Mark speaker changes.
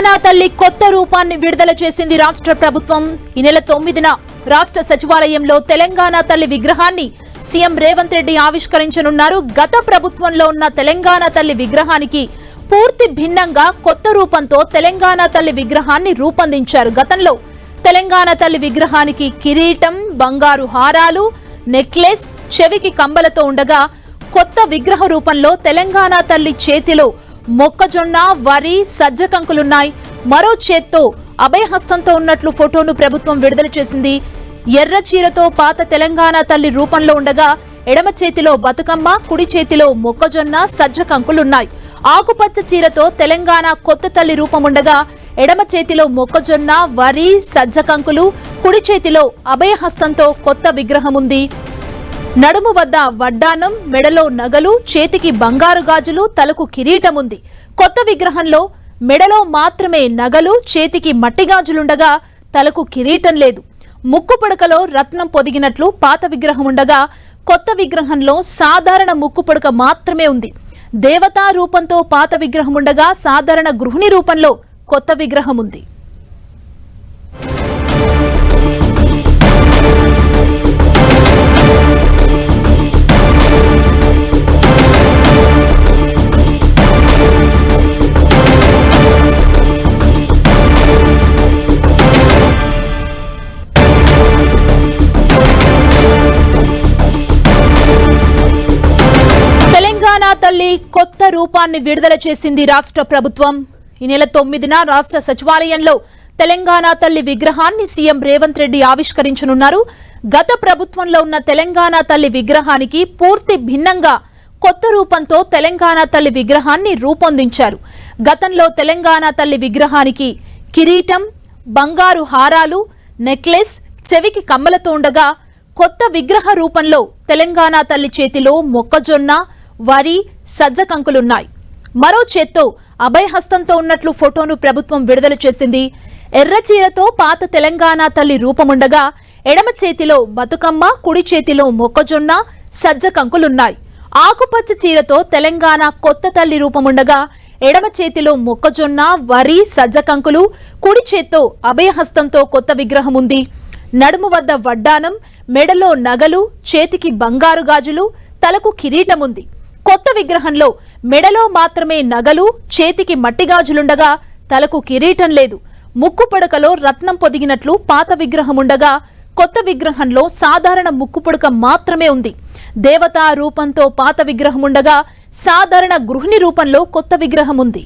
Speaker 1: తెలంగాణ తల్లి కొత్త రూపాన్ని విడుదల చేసింది రాష్ట్ర ప్రభుత్వం. ఈ నెల తొమ్మిదిన రాష్ట్ర సచివాలయంలో తెలంగాణ తల్లి విగ్రహాన్ని సీఎం రేవంత్ రెడ్డి ఆవిష్కరించనున్నారు. గత ప్రభుత్వంలో ఉన్న తెలంగాణ తల్లి విగ్రహానికి పూర్తి భిన్నంగా కొత్త రూపంతో తెలంగాణ తల్లి విగ్రహాన్ని రూపొందించారు. గతంలో తెలంగాణ తల్లి విగ్రహానికి కిరీటం బంగారు హారాలు నెక్లెస్ చెవికి కంబలతో ఉండగా కొత్త విగ్రహ రూపంలో తెలంగాణ తల్లి చేతిలో మొక్కజొన్న వరి సజ్జ కంకులున్నాయి. మరో చేత్తో అభయహస్తంతో ఉన్నట్లు ఫోటోను ప్రభుత్వం విడుదల చేసింది. ఎర్ర చీరతో పాత తెలంగాణ తల్లి రూపంలో ఉండగా ఎడమ చేతిలో బతుకమ్మ కుడి చేతిలో మొక్కజొన్న సజ్జ కంకులున్నాయి. ఆకుపచ్చ చీరతో తెలంగాణ కొత్త తల్లి రూపం ఉండగా ఎడమ చేతిలో మొక్కజొన్న వరి సజ్జ కంకులు కుడి చేతిలో అభయహస్తంతో కొత్త విగ్రహం ఉంది నడుము వద్ద వడ్డానం మెడలో నగలు చేతికి బంగారు గాజులు తలకు కిరీటం ఉంది కొత్త విగ్రహంలో మెడలో మాత్రమే నగలు చేతికి మట్టి గాజులుండగా తలకు కిరీటం లేదు. ముక్కు పుడకలో రత్నం పొదిగినట్లు పాత విగ్రహం ఉండగా కొత్త విగ్రహంలో సాధారణ ముక్కు పుడక మాత్రమే ఉంది. దేవతా రూపంతో పాత విగ్రహం ఉండగా సాధారణ గృహిణి రూపంలో కొత్త విగ్రహం ఉంది. తల్లి కొత్త రూపాన్ని విడుదల చేసింది రాష్ట్ర ప్రభుత్వం. ఈ నెల తొమ్మిదిన రాష్ట్ర సచివాలయంలో తెలంగాణ తల్లి విగ్రహాన్ని సీఎం రేవంత్ రెడ్డి ఆవిష్కరించనున్నారు. గత ప్రభుత్వంలో ఉన్న తెలంగాణ తల్లి విగ్రహానికి పూర్తి భిన్నంగా కొత్త రూపంతో తెలంగాణ తల్లి విగ్రహాన్ని రూపొందించారు. గతంలో తెలంగాణ తల్లి విగ్రహానికి కిరీటం బంగారు హారాలు నెక్లెస్ చెవికి కమ్మలతో ఉండగా కొత్త విగ్రహ రూపంలో తెలంగాణ తల్లి చేతిలో మొక్కజొన్న వరి సజ్జ కంకులున్నాయి మరో చేత్తో అభయహస్తంతో ఉన్నట్లు ఫోటోను ప్రభుత్వం విడుదల చేసింది. ఎర్ర చీరతో పాత తెలంగాణ తల్లి రూపముండగా ఎడమ చేతిలో బతుకమ్మ కుడి చేతిలో మొక్కజొన్న సజ్జ కంకులున్నాయి ఆకుపచ్చ చీరతో తెలంగాణ కొత్త తల్లి రూపముండగా ఎడమ చేతిలో మొక్కజొన్న వరి సజ్జ కంకులు కుడి చేత్తో అభయహస్తంతో కొత్త విగ్రహం ఉంది నడుము వద్ద వడ్డానం మెడలో నగలు చేతికి బంగారు గాజులు తలకు కిరీటం ఉంది కొత్త విగ్రహంలో మెడలో మాత్రమే నగలు చేతికి మట్టి గాజులుండగా తలకు కిరీటం లేదు. ముక్కు పుడకలో రత్నం పొదిగినట్లు పాత విగ్రహం ఉండగా కొత్త విగ్రహంలో సాధారణ ముక్కు పుడక మాత్రమే ఉంది. దేవతా రూపంతో పాత విగ్రహం ఉండగా సాధారణ గృహిణి రూపంలో కొత్త విగ్రహం ఉంది